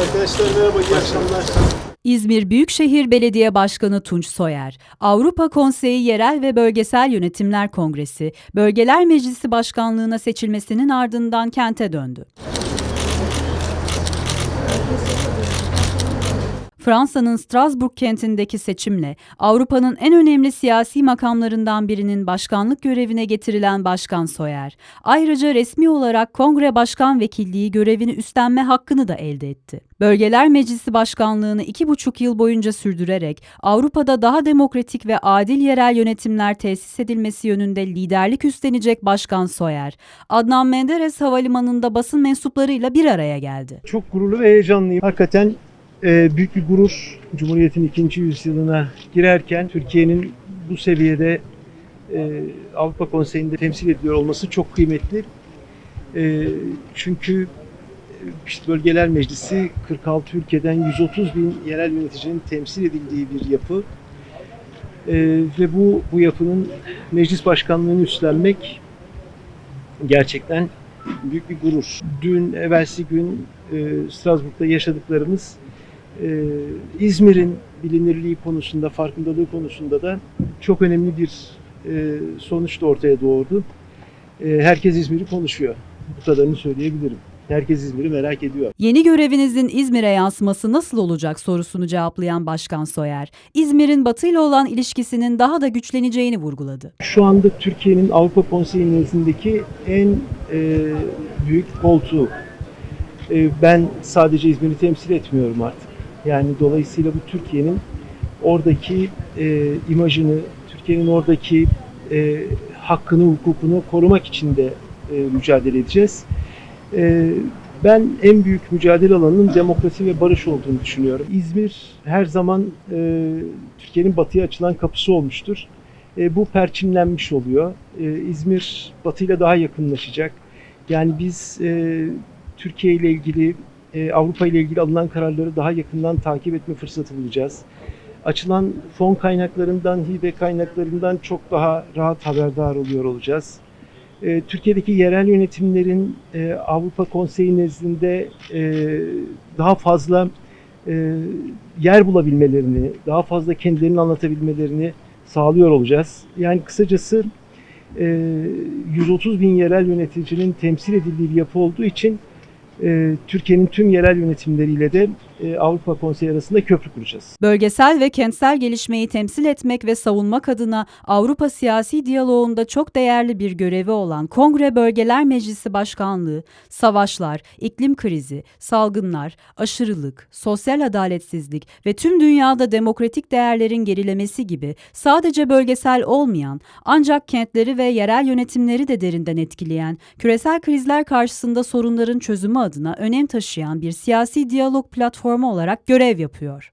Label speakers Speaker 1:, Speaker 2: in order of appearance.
Speaker 1: Arkadaşlar merhaba, iyi akşamlar.
Speaker 2: İzmir Büyükşehir Belediye Başkanı Tunç Soyer, Avrupa Konseyi Yerel ve Bölgesel Yönetimler Kongresi, Bölgeler Meclisi Başkanlığına seçilmesinin ardından kente döndü. Fransa'nın Strasbourg kentindeki seçimle Avrupa'nın en önemli siyasi makamlarından birinin başkanlık görevine getirilen Başkan Soyer, ayrıca resmi olarak Kongre Başkan Vekilliği görevini üstlenme hakkını da elde etti. Bölgeler Meclisi Başkanlığını iki buçuk yıl boyunca sürdürerek Avrupa'da daha demokratik ve adil yerel yönetimler tesis edilmesi yönünde liderlik üstlenecek Başkan Soyer, Adnan Menderes Havalimanı'nda basın mensuplarıyla bir araya geldi.
Speaker 1: Çok gururlu ve heyecanlıyım. Hakikaten büyük bir gurur Cumhuriyet'in ikinci yüzyılına girerken Türkiye'nin bu seviyede e, Avrupa Konseyi'nde temsil ediliyor olması çok kıymetli. E, çünkü e, işte Bölgeler Meclisi 46 ülkeden 130 bin yerel yöneticinin temsil edildiği bir yapı. Ve bu bu yapının meclis başkanlığını üstlenmek gerçekten büyük bir gurur. Dün, evvelsi gün e, Strasbourg'da yaşadıklarımız e, İzmir'in bilinirliği konusunda, farkındalığı konusunda da çok önemli bir e, sonuç da ortaya doğurdu. E, herkes İzmir'i konuşuyor. Bu kadarını söyleyebilirim. Herkes İzmir'i merak ediyor.
Speaker 2: Yeni görevinizin İzmir'e yansıması nasıl olacak sorusunu cevaplayan Başkan Soyer, İzmir'in Batı ile olan ilişkisinin daha da güçleneceğini vurguladı.
Speaker 1: Şu anda Türkiye'nin Avrupa Konseyi nezdindeki en e, büyük koltuğu. E, ben sadece İzmir'i temsil etmiyorum artık. Yani dolayısıyla bu Türkiye'nin oradaki e, imajını, Türkiye'nin oradaki e, hakkını, hukukunu korumak için de e, mücadele edeceğiz. E, ben en büyük mücadele alanının demokrasi ve barış olduğunu düşünüyorum. İzmir her zaman e, Türkiye'nin batıya açılan kapısı olmuştur. E, bu perçinlenmiş oluyor. E, İzmir Batı ile daha yakınlaşacak. Yani biz e, Türkiye ile ilgili, e, Avrupa ile ilgili alınan kararları daha yakından takip etme fırsatı bulacağız. Açılan fon kaynaklarından, hibe kaynaklarından çok daha rahat haberdar oluyor olacağız. E, Türkiye'deki yerel yönetimlerin e, Avrupa Konseyi nezdinde e, daha fazla e, yer bulabilmelerini, daha fazla kendilerini anlatabilmelerini sağlıyor olacağız. Yani kısacası e, 130 bin yerel yöneticinin temsil edildiği bir yapı olduğu için Türkiye'nin tüm yerel yönetimleriyle de e, Avrupa Konseyi arasında köprü kuracağız.
Speaker 2: Bölgesel ve kentsel gelişmeyi temsil etmek ve savunmak adına Avrupa siyasi diyaloğunda çok değerli bir görevi olan Kongre Bölgeler Meclisi Başkanlığı, savaşlar, iklim krizi, salgınlar, aşırılık, sosyal adaletsizlik ve tüm dünyada demokratik değerlerin gerilemesi gibi sadece bölgesel olmayan ancak kentleri ve yerel yönetimleri de derinden etkileyen, küresel krizler karşısında sorunların çözümü adına önem taşıyan bir siyasi diyalog platformu olarak görev yapıyor.